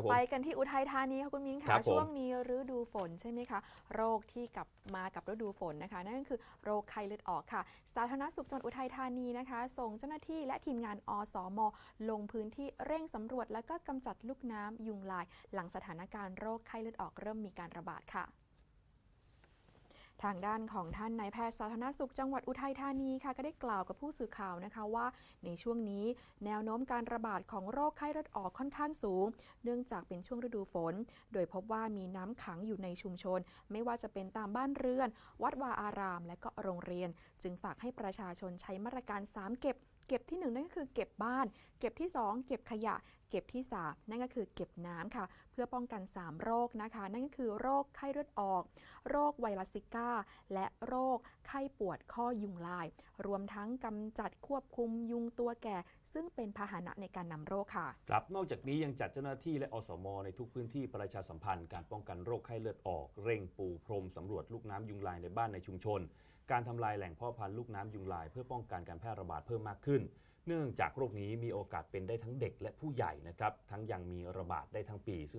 ครับผมไปกันที่อุทัยธานีค่ะคุณมิ้นครัค่ะบผมช่วงนี้ฤดูฝนใช่ไหมคะ โรคที่กลับมากับฤดูฝนนะคะ นั่นก็คือโรคไข้เลือดออกค่ะ สาธารณสุขจังหวัดอุทัยธานีนะคะ ส่งเจ้าหน้าที่และทีมงานอสม ลงพื้นที่เร่งสำรวจและก็กำจัดลูกน้ำยุงลาย หลังสถานการณ์โรคไข้เลือดออกเริ่มมีการระบาดค่ะ ทางด้านของท่านนายแพทย์สาธารณสุขจังหวัดอุทัยธานีค่ะก็ได้กล่าวกับผู้สื่อข่าวนะคะว่า ในช่วงนี้แนวโน้มการระบาดของโรคไข้เลือดออกค่อนข้างสูง เนื่องจากเป็นช่วงฤดูฝน โดยพบว่ามีน้ำขังอยู่ในชุมชน ไม่ว่าจะเป็นตามบ้านเรือน วัดวาอาราม และก็โรงเรียน จึงฝากให้ประชาชนใช้มาตรการ 3 เก็บเก็บที่หนึ่งนั่นก็คือเก็บบ้าน เก็บที่ 2 เก็บขยะ เก็บที่ 3 นั่นก็คือเก็บน้ำค่ะ เพื่อป้องกัน 3 โรคนะคะ นั่นก็คือโรคไข้เลือดออก โรคไวรัสซิก้าและโรคไข้ปวดข้อยุงลาย รวมทั้งกำจัดควบคุมยุงตัวแก่ ซึ่งเป็นพาหนะในการนำโรคค่ะ ครับ นอกจากนี้ยังจัดเจ้าหน้าที่และอสม ในทุกพื้นที่ประชาสัมพันธ์การป้องกันโรคไข้เลือดออก เร่งปูพรมสำรวจลูกน้ำยุงลายในบ้านในชุมชน การทำลายแหล่งพาะพันธุ์ลูกน้ำยุงลาย เพื่อป้องกันการแพร่ระบาดเพิ่มมากขึ้น เนื่องจากโรคนี้มีโอกาสเป็นได้ทั้งเด็กและผู้ใหญ่นะครับ ทั้งยังมีระบาดได้ทั้งปีซึ่ง